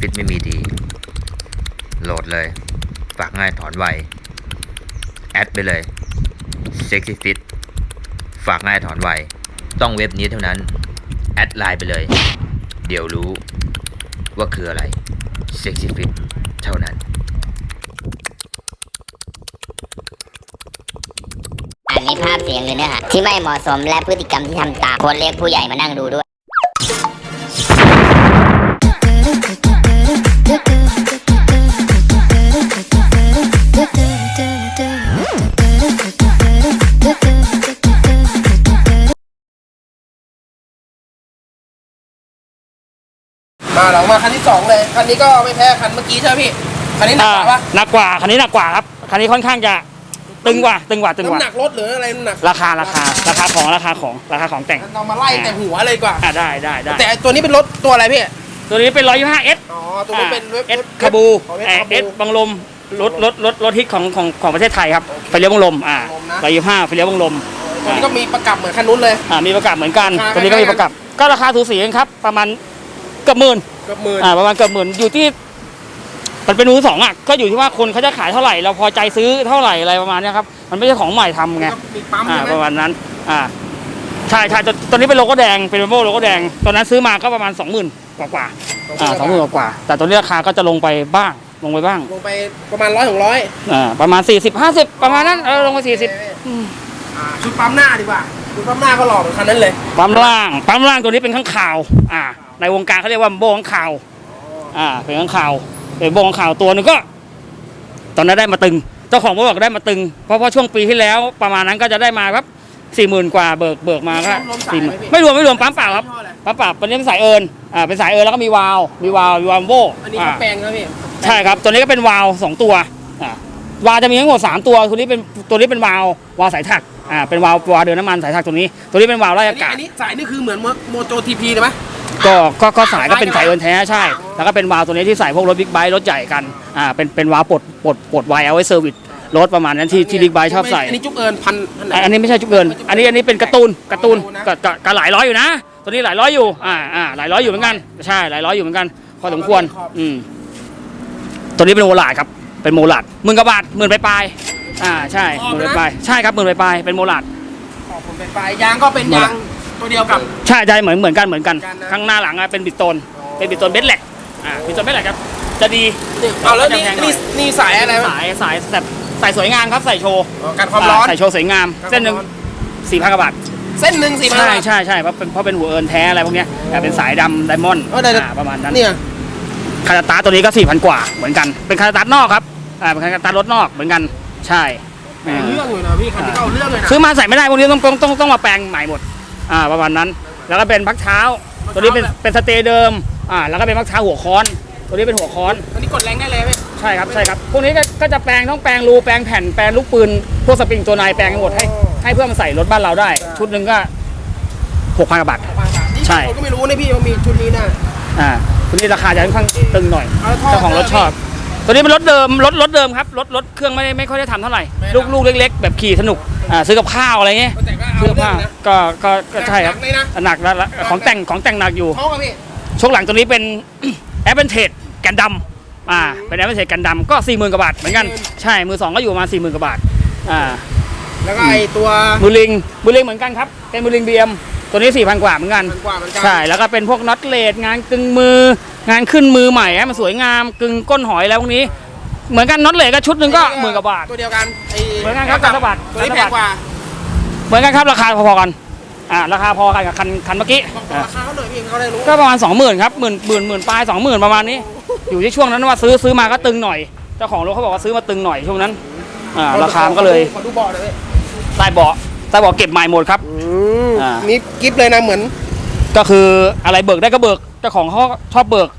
ฟิตไม่มีดี โหลดเลย ฝากง่ายถอนไว แอดไปเลยเซ็กซี่ฟิตฝากง่ายถอนไว ต้องเว็บนี้เท่านั้น แอดไลน์ไปเลย เดี๋ยวรู้ว่าคืออะไรเซ็กซี่ฟิตเท่านั้นอันนี้ภาพเสียงหรือเนื้อหาที่ไม่เหมาะสมและพฤติกรรมที่ทำตามควรเรียกผู้ใหญ่มานั่งดูด้วย มาหลังมาคันที่สองเลย คันนี้ก็ไม่แพ้คันเมื่อกี้ใช่ไหมพี่ คันนี้หนักกว่าปะหนักกว่าคันนี้หนักกว่าครับคันนี้ค่อนข้างจะตึงกว่าตึงกว่าตึงกว่า น้ำหนักรถหรืออะไรน้ำหนัก ราคาราคาราคาของราคาของราคาของแต่งเรามาไล่แต่หัวเลยดีกว่า อ่าได้ได้ได้แต่ตัวนี้เป็นรถตัวอะไรพี่ ตัวนี้เป็น 125S อ๋อ ตัวนี้เป็นเว็บเอสว็บคาบูอ๋อเว็บเอคาบูเอสบังลมรถรถรถรถฮิตของของของประเทศไทยครับไฟเลี้ยวบังลมอ่าบังลมนะร้อยยี่ห้าไฟเลี้ยวบังลมตัวนี้ก็มีประกับเหมือนคันนู้นเลย อ่ามีประกับเหมือนกันราคาตัวนี้ก็มีประกับ ก็ราคาสูสีกันครับ ประมาณเกือบหมื่นเกือบหมื่นอ่าประมาณเกือบหมื่นอยู่ที่ มันเป็นมือสองอะก็อยู่ที่ว่าคนเขาจะขายเท่าไหร่เราพอใจซื้อเท่าไหร่อะไรประมาณเนี้ยครับมันไม่ใช่ของใหม่ทำไงก็มีปั๊มอ่าใช่ไหมประมาณนั้น อ่าใช่ใช่ตัวตัวนี้เป็นโลโก้แดงเป็นโลโก้โลโก้แดงตอนนั้นซื้อมาก็ประมาณสองหมื่นกว่ากว่าๆอ่าสองหมื่นกว่าๆแต่ตัวนี้ราคาก็จะลงไปบ้างลงไปบ้าง ลงไปประมาณร้อยถึงร้อยอ่าประมาณสี่สิบห้าสิบประมาณนั้นเออลงไปสี่สิบอ่าชุดปั๊มหน้าดีกว่าชุดปั๊มหน้าก็หล่อเหมือนคันนั้นเลยปั๊มล่างปั๊มล่างตัวนี้เป็นข้างข่าว อ่า ในวงการเขาเรียกว่าโบข้างข่าวอ่าเป็นข้างข่าวเป็นโบข้างข่าวตัวหนึงก็ ตอนนั้นได้มาตึงเจ้าของก็บอกได้มาตึง เพราะว่าช่วงปีที่แล้วประมาณนั้นก็จะได้มาครับสี่หมื่นกว่าเบิกเบิกมาก็รวมสายสี่หไหมมื่นพี่ไม่รวมไม่รวมปั๊มเปล่าครับยี่ห้ออะไรปั๊มปรับตัวนี้เป็นสายเอิญอ่าเป็นสายเอิญแล้วก็มีวาล์วมีวาล์วมีวาล์วโบอันนี้เขาแปลงนะพี่ใช่ครับตัวนี้ก็เป็นวาล์วสองตัวอ่าวาล์วจะมีทั้งหมดสามตัวตัวนี้เป็นตัวนี้เป็นวาล์ววาล์วสายถักอ่าเป็นวาล์ววาล์วเดินน้ำมันสายถักตัวนี้ ตัวนี้เป็นวาล์วไล่อันอานี้กาศอันนี้สายนี่คือเหมือนโมโจทีพีเลยไหม ก็ก็ก็สายก็เป็นสายเอิญแท้ใช่ แล้วก็เป็นวาล์วตัวนี้ที่ใส่พวกรถบิ๊กไบค์รถใหญ่กันอ่าเป็นเป็นวาล์วปลดปลดปลดไวเอาไว้เซอร์วิสรถประมาณนั้นที่ที่บิ๊กไบค์ชอบใส่อันนี้จุกเอิญพันพันไหนอันนี้ไม่ใช่จุกเกินอันนี้อันนี้เป็นการ์ตูนการ์ตูนก็ก็ก็หลายร้อยอยู่นะ ตัวนี้หลายร้อยอยู่อ่าอ่าหลายร้อยอยู่เหมือนกันใช่หลายร้อยอยู่เหมือนกันพอสมควรอืมตัวนี้เป็นโมลาดครับเป็นโมลาดหมื่นกว่าบาทหมื่นไปปลายๆอ่าใช่หมื่นไปปลายๆใช่ครับหมื่นไปปลายๆเป็นโมลาดขอบผมเป็นปลายยางก็เป็นยาง ตัวเดียวกับ ใช่ใช่เหมือนเหมือนกันเหมือนกัน เหมือนกันนะ ข้างหน้าหลังอะเป็นบิดโตนอ๋อเป็นบิดโตนเบสแหลกอ่าบิดโตนเบสแหลกครับจะดีนี่เอาแล้วนี่จะแพงหน่อยนี่นี่สายอะไรวะสายสายแบบใส่สวยงามครับใส่โชว์อ๋อกันความร้อนอ่ใส่โชว์สวยงาม เส้นหนึ่งสี่พันกว่าบาท เส้นหนึ่งสี่พัน ใช่ใช่ใช่เพราะเป็นเพราะเป็นหัวเอิญแท้อะไรพวกเนี้ยแต่เป็นสายดำไดมอนด์เออได้ อ่าประมาณนั้นเนี่ยคาราตาตัวนี้ก็4,000กว่าเหมือนกันเป็นคาราตานอกครับอ่าเป็นคาราตารถนอกเหมือนกันใช่อ่าเรื่องเลยนะพี่คันที่เข้าเรื่องเลยนะ ซื้อมาใส่ไม่ได้พวกนี้ต้องต้องต้องต้องมาแปลงใหม่หมด อ่าประมาณนั้น แล้วก็เป็นพักเท้า ตัวนี้เป็นเป็นสเตย์เดิมอ่าแล้วก็เป็นพักเท้าหัวค้อน ตัวนี้เป็นหัวค้อนอันนี้กดแรงได้เลยไหมใช่ครับใช่ครับพวกนี้ก็ก็จะแปลงต้องแปลงรูแปลงแผ่นแปลงลูกปืนพวกสปริงตัวในแปลงให้หมดให้ให้เพื่อมาใส่รถบ้านเราได้ ชุดหนึ่งก็หกพันกว่าบาทนี่ใช่ ผมก็ไม่รู้นะพี่ว่ามีชุดนี้นะอ่าตัวนี้ราคาจะค่อนข้างตึงหน่อยเอาท่อเจ้าของรถชอบ ตัวนี้เป็นรถเดิมรถรถเดิมครับรถรถเครื่องไม่ได้ไม่ค่อยได้ทำเท่าไหร่ไม่ลูกทำ ลูกเล็ก ๆ แบบขี่สนุกอ่าซื้อกับข้าวอะไรเงี้ยแต่ก็เอาซื้อกับเรื่อข้างวนะก็ก็ก็ใช่ครับหนักเลยนะหนักแล้วแล้วของแต่งของแต่งหนักอยู่เขากับพี่ ช่วงหลังตัวนี้เป็น แอปเปิลเทดแกนดำอ่าเป็นแอปเปิลเทดแกนดำก็สี่หมื่นกว่าบาทเหมือนกันใช่มือสองก็อยู่ประมาณสี่หมื่นกว่าบาทอ่าแล้วก็ไอตัวมือลิงมือลิงเหมือนกันครับเป็นมือลิงบีเอ็มตัวนี้สี่พันกว่าเหมือนกัน มันกว่าเหมือนกันใช่แล้วก็เป็นพวกน็อตเลดงานกึ่งมือ งานขึ้นมือใหม่ให้มันสวยงามกึ่งก้นหอยแล้วพวกนี้ เหมือนกันน็อตเลดก็ชุดหนึ่งก็หมื่นกว่าบาท ตัวเดียวกันไอเหมือนกันครับกันทบัตรตัวนี้กันแพทบังตรกว่า เหมือนกันครับราคาพอๆกันอ่าราคาพอกันกับคันคันเมื่อกี้บอกราคาเขาหน่อยพี่เขาได้รู้ก็ประมาณสองหมื่นครับหมื่นหมื่นหมื่นปลายสองหมื่นประมาณนี้ อยู่ที่ช่วงนั้นว่าซื้อซื้อมาก็ตึงหน่อยเจ้าของรถเขาบอกว่าซื้อมาตึงหน่อยช่วงนั้นอ่าราคามันก็เลยขอดูเบาะหน่อยพี่ใต้เบาะใต้เบาะเก็บใหม่หมดครับอืมอ่านี่กิฟเลยนะเหมือน ก็คืออะไรเบิกได้ก็เบิก เจ้าของเขาชอบเบิก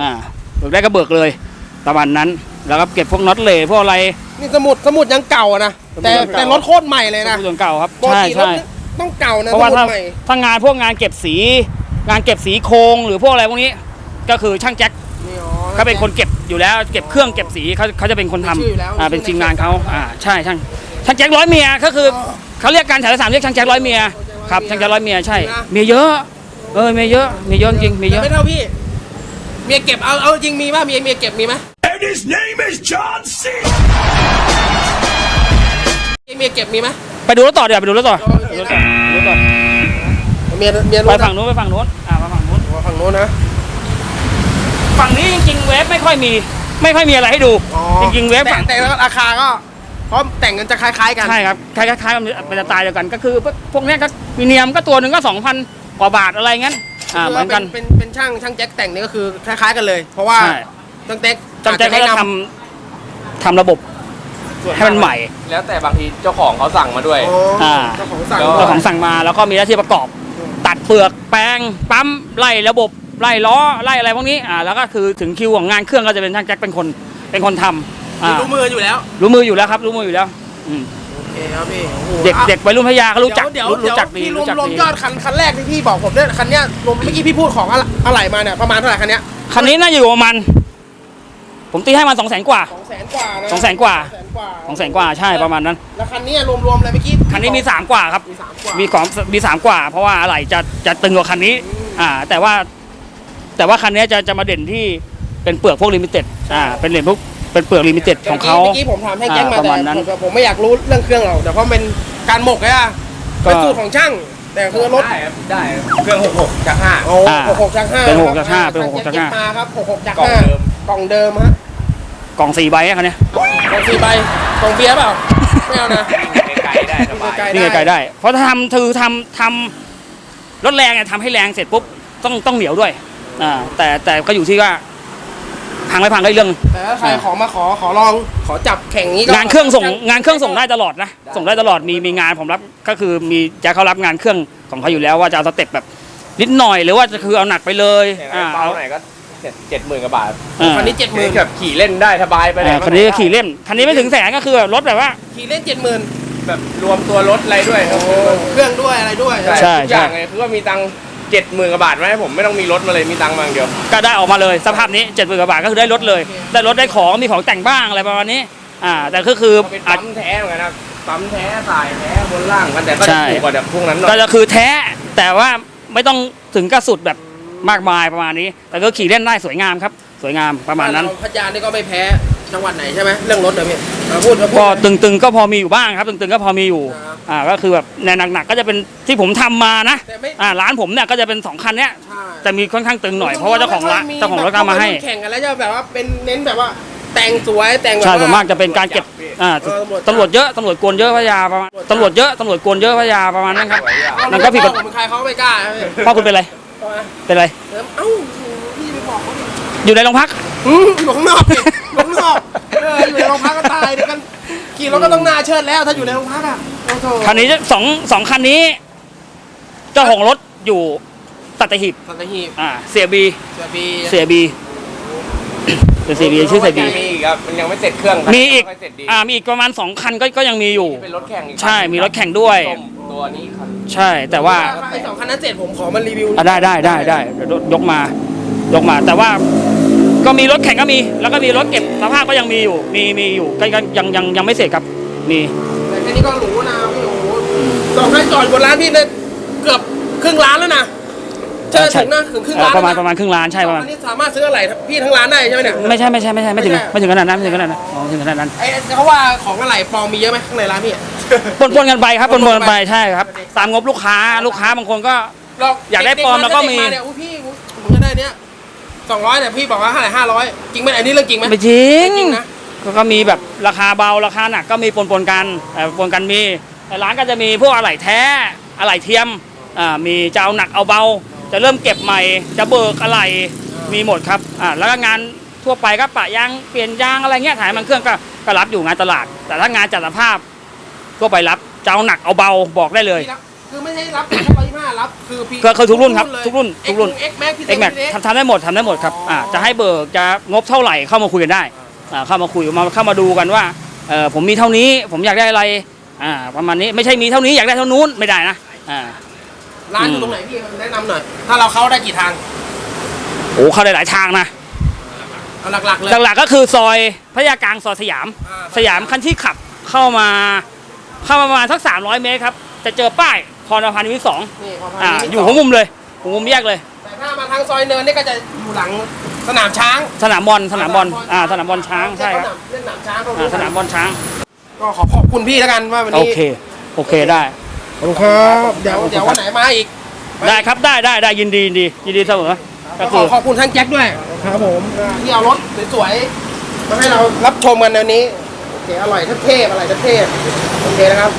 อ่าเบิกได้ก็เบิกเลยประมาณนั้น แล้วก็เก็บพวกน็อตเหลพวกอะไรนี่สมุดสมุดยังเก่าอะนะแต่สมุดยังเก่า แต่รถโคตรใหม่เลยนะส่วนเก่าครับปกใช่ติรถใช่ ต้องเก่านะเพราะว่าสมุถ้าดใหม่ ถ้างานพวกงานเก็บสี งานเก็บสีโครงหรือพวกอะไรพวกนี้ ก็คือช่างแจ็คนี่อ๋อเขาเป็นคนเก็บอยู่แล้ว เก็บเครื่องเก็บสีเขาเขาจะเป็นคนทมีชื่ออยู่แล้วำอ่าเป็นทีมงานเขาอ่าใช่ช่างช่างแจ็คร้อยเมียก็คือเขาเรียกการถ่ายสามเรียกช่างแจ็คร้อยเมียครับช่างแจ็คร้อยเมียใช่เมียเยอะ เออเมียเยอะเมียเยอะจริงเมียเยแต่อะไม่เท่าพี่ เมียเก็บเอาเอาจริงมีป่ะเมียเมียเก็บมีไหม And his name is John C. เมียเก็บมีไหมไปดูรถต่อเดี๋ยวไปดูรถต่อดูรถต่อดูรถต่อเมียเมียไปฝั่งนู้นไปฝั่งนู้นอ่าไปฝั่งนู้น ฝั่งโน้นนะ ฝั่งนี้จริงๆเวฟไม่ค่อยมี ไม่ค่อยมีอะไรให้ดู อ๋อจริงๆเวฟแต่ฝั่งแต่ราคาก็เพราะแต่งกันจะคล้ายๆกัน ใช่ครับคล้ายๆกันเป็นสไตล์เดียวกันก็คือพวกพวกเนี้ยก็มีเนียมก็ตัวหนึ่งก็สองพัน กว่าบาทอะไรงั้นอ่าเหมือนกันเป็นเป็นเป็นช่างช่างแจ็คแต่งนี่ก็คือคล้ายๆกันเลย เพราะว่าใช่ ช่างแจ็คจำใจก็อาจะแนะทนำทำระบบให้มันใหม่ แล้วแต่บางทีเจ้าของเขาสั่งมาด้วย อ๋ออาเจ้าของสั่งแล้วเจ้าของสั่งมาแล้วก็มีหน้าที่ประกอบ ตัดเปลือกแปลงปั๊มไล่ระบบไล่ล้อไล่อะไรพวกนี้อ่าแล้วก็คือถึงคิวของงานเครื่องก็จะเป็นช่างแจ็คเป็นคนเป็นคนทำอ่ารู้มืออยู่แล้ว รู้มืออยู่แล้วครับ รู้มืออยู่แล้วอืมโอ เคครับพี่โอ้โหเด็กอะเด็กวัยรุ่นพญาเขารู้จักเดี๋ยวรู้เดี๋ยวรู้จักดีพี่รวรู้มจักรวมดียอดคันคันแรกที่พี่บอกผมเนี่ยคันเนี้ยรวมเมื่อกี้พี่พูดของอะอะไรมาเนี่ยประมาณเท่าไหร่คันเนี้ยคันนี้น่าจะอยู่ประมาณผมตีให้มันสองแสนกว่า สองแสนกว่านะสองแสนกว่า สองแสนกว่าสองแสนกว่าใช่ประมาณนั้น แล้วคันเนี้ยรวมๆเลยเมื่อกี้คันนี้มีสามกว่าครับ มีสามกว่ามีของมีสามกว่า เพราะว่าอะไรจะจะตึงกว่าคันนี้ อ่า แต่ว่าแต่ว่าคันนี้จะจะมาเด่นที่เป็นเปลือกพวกลิมิเต็ดอ่าเป็นเหรียญพวก เป็นเปลือกลิมิเต็ดของเขาเมื่อกี้ผมถามให้แจ้งมาอ่าประแต่มาณนั้นผมผมไม่อยากรู้เรื่องเครื่องหรอกแต่เพราะมันเป็นการหมกไงอะก็ เป็นสูตรของช่าง แต่คือรถได้ครับได้ครับเครื่อง66จาก5โอ้อ่าหกหกจากห้าเป็นหกครับจากห้าอ่เป็นหกจากห้าเจ็ดมาครับหกหกจากกล่องห้าเดิมกล่องเดิมฮะกล่องสี่ใบอะคันเนี้ยกล่องสี่ใบกล่องเบียร์เปล่าไม่เอานะไกลๆได้สบายไกลนี่ไกลๆได้ เพราะถ้าทำคือทำทำรถแรงเนี่ยทำให้แรงเสร็จปุ๊บต้องต้องเหนียวด้วยอ่าแต่แต่ก็อยู่ที่ว่า พังไม่พังก็อีกเรื่องแต่ถ้าใครขอมาขอขอลองขอจับแข่งนี้ก็งานเครื่องส่งงานเครื่องส่งได้ตลอดนะส่งได้ตลอดมีมีงานผมรับก็คือมีจะเขารับงานเครื่องของเขาอยู่แล้วว่าจะเอาสเต็ปแบบนิดหน่อยหรือว่าจะคือเอาหนักไปเลยอย่างอ่านั้นเบาเอาหน่อยก็เจ็ดหมื่นกว่าบาทอ่าคันนี้เจ็ดหมื่นแบบขี่เล่นได้สบายไปไหนอ่ามาคันนี้ก็ไหขี่เล่นคันนี้ไม่ถึงแสนก็คือแบบรถแบบว่า ขี่เล่นเจ็ดหมื่นแบบรวมตัวรถอะไรด้วยครับเครื่องด้วยอะไรด้วยใช่ ทุกอย่างเลยคือว่ามีตังค์ เจ็ดหมื่นกว่าบาทมาให้ผมไม่ต้องมีรถมาเลยมีตังค์มาอย่างเดียว ก็ได้ออกมาเลยสภาพนี้เจ็ดหมื่นกว่าบาทก็คือได้รถเลย ได้รถได้ของมีของแต่งบ้างอะไรประมาณนี้อ่าแต่ก็คือเป็นอาจ ปั๊มแท้เหมือนกันนะปั๊มแท้สายแท้บนล่างกันแต่ก็ใช่ จะถูกกว่าแบบพวกนั้นหน่อก็ยจะคือแท้แต่ว่าไม่ต้องถึงกระสุดแบบมากมายประมาณนี้ แต่ก็ขี่เล่นได้สวยงามครับ สวยงามประมาณนั้น บ้เพัทยานี่ก็ไม่แพ้ จังหวัดไหนใช่ไหมเรื่องรถเดี๋ยวพี่เอาพูดเอาพูด ก็ตึงๆก็พอมีอยู่บ้างครับ ตึงๆก็พอมีอยู่ครับอ่าก็คือแบบในหนักๆก็จะเป็นที่ผมทำมานะแต่ไม่ อ่าร้านผมเนี่ยก็จะเป็นสองคันเนี้ยใช่แต่มีค่อนข้างตึงหน่อยเพราะว่าเจ้าของร้านเจ้าของรถก็เอามาให้แข่งกันแล้วจะแบบว่าเป็นเน้นแบบว่า แต่งสวยแต่งแบบ ใช่ว่าส่วนมากจะเป็นการเก็บอ่าเออตำรวจเยอะตำรวจกวนเยอะพะยาประมาณตำรวจเยอะตำรวจกวนเยอะพะยาประมาณนั้นครับ เอามันก็ผิดกฎพ่อผมเป็นใครเขาก็ไม่กล้าครับพี่พ่อคุณเป็นไรเอามาเป็นไรเออเอ้าพี่ไปบอกเขาดิอยู่ในโรงพัก อืมอยู่ข้างนอกดิอยู่ข้างนอกเอออยู่ในโรงพักก็ตายเดี๋ยวกันขี่รถก็ต้องหน้าเชิดแล้ว ถ้าอยู่ในโรงพักอะโอ้โหคันนี้จะสองสองคันนี้ เจ้าของรถอยู่สัตหีบสัตหีบอ่า เสียบี เสียบีเสียบีเป็นเสียบีชื่อเสียบี มีอีกครับ มันยังไม่เสร็จเครื่องมีอีกไเสร็จดีอ่ามีอีกประมาณสองคันก็ก็ยังมีอยู่ เป็นรถแข่งอีกใช่มีรถแข่งด้วย ส้มตัวนี้คันใช่แต่ว่า ไอ้สองคันนั้นเสร็จผมขอมันรีวิวอะได้ได้ได้ได้เดี๋ยวยกมายกมาแต่ว่า ก็มีรถแข่งก็มี แล้วก็มีรถเก็บสภาพก็ยังมีอยู่ มีมีอยู่ก็ก็ยังยังยังไม่เสร็จครับมีแต่แค่นี้ก็หรูนะพี่โอ้โหสองคันจอดบนร้านพี่เนี่ยเกือบครึ่งล้านแล้วนะเจอใช่ถึงนะถึงครึ่งเอ่อล้านประมาณแล้วนประมาณครึ่งล้านใช่ประมาณ อันนี้สามารถซื้ออะไรพี่ทั้งร้านได้ใช่ไหมเนี่ย ไม่ใช่ไม่ใช่ไม่ใช่ไม่ถึงไม่ใช่ ไม่ถึงขนาดนั้นไม่ถึงขนาดนั้นอ๋อไม่ถึงขนาดนั้นไอ้เขาว่าของอะไรปลอมมีเยอะไหมข้างในร้านพี่ ปนปนๆกันไปครับปนปนๆกันไปใช่ครับตามงบลูกค้าลูกค้าบางคนก็เราอยากได้ปลอมแล้วก็มี เด็ๆาเนี่ยอุ้ยพี่ผมจะได้เนี้ย สองร้อยเนี่ยพี่บอกว่าเท่าไหร่ห้าร้อยจริงไหมอันนี้เรื่องจริงไหมไม่จริง ไม่จริงนะ ก็ก็มีแบบราคาเบาราคาหนักก็มีปนปนๆกันเอ่อปนกันมีแต่ร้านก็จะมีพวกอะไหล่แท้อะไหล่เทียมอ่ามีจะเอาหนักเอาเบา จะเริ่มเก็บใหม่ จะเบิกอะไหล่มีหมดครับอ่าแล้วก็งานทั่วไปก็ปะยางเปลี่ยนยางอะไรเงี้ยถ่ายมันเครื่องก็ก็รับอยู่งานตลาด แต่ถ้างานจัดสภาพทั่วไปรับจะเอาหนักเอาเบาบอกได้เลย พี่รับ คือไม่ใช่รับแค่ร้อยห้ารับคือพี่ก็คือทุกรุ่นครับทุกรุ่นทุกรุ่นเอ็กแม็กพี่เอ็กแม็กทำทำได้หมดทำได้หมดครับอ่าจะให้เบิกจะงบเท่าไหร่เข้ามาคุยกันได้อ่าเข้ามาคุยมาเข้ามาดูกันว่าเออผมมีเท่านี้ผมอยากได้อะไรอ่าประมาณนี้ไม่ใช่มีเท่านี้อยากได้เท่านู้นไม่ได้นะอ่าร้านอยู่ตรงไหนพี่แนะนำหน่อยถ้าเราเข้าได้กี่ทางโอ้เข้าได้หลายทางนะเอาหลักๆเลยหลักๆก็คือซอยพระยากลางซอยสยาม อ่สยามคันที่ขับเข้ามา เข้ามาประมาณสัก300 เมตรครับ จะเจอป้าย พรพันธ์วิทย์สองนี่พอพาอ่านี้อยู่หัวมุมเลยหัวมุมแยกเลย แต่ถ้ามาทางซอยเนินนี่ก็จะอยู่หลังสนามช้างสนามบอลสนามบอลอ่าสนามบอลช้างใช่ครับเล่นสนามช้างตรงอ่านี้สนามบอลช้างก็ขอขอบคุณพี่แล้วกันว่าวันโอนี้เค โอเคได้ ขอบคุณครับเดี๋ยวเดี๋ยววันไหนมาอีกได้ครับได้ได้ได้ยินดียินดียินดีเสมอก็ขคืออขอบคุณท่านแจ็คด้วย ครับผม ที่เอารถสวยๆมาให้เรารับชมกันในวันนี้ โอเค อร่อยเทพๆอร่อยเทพๆโอเคนะครับ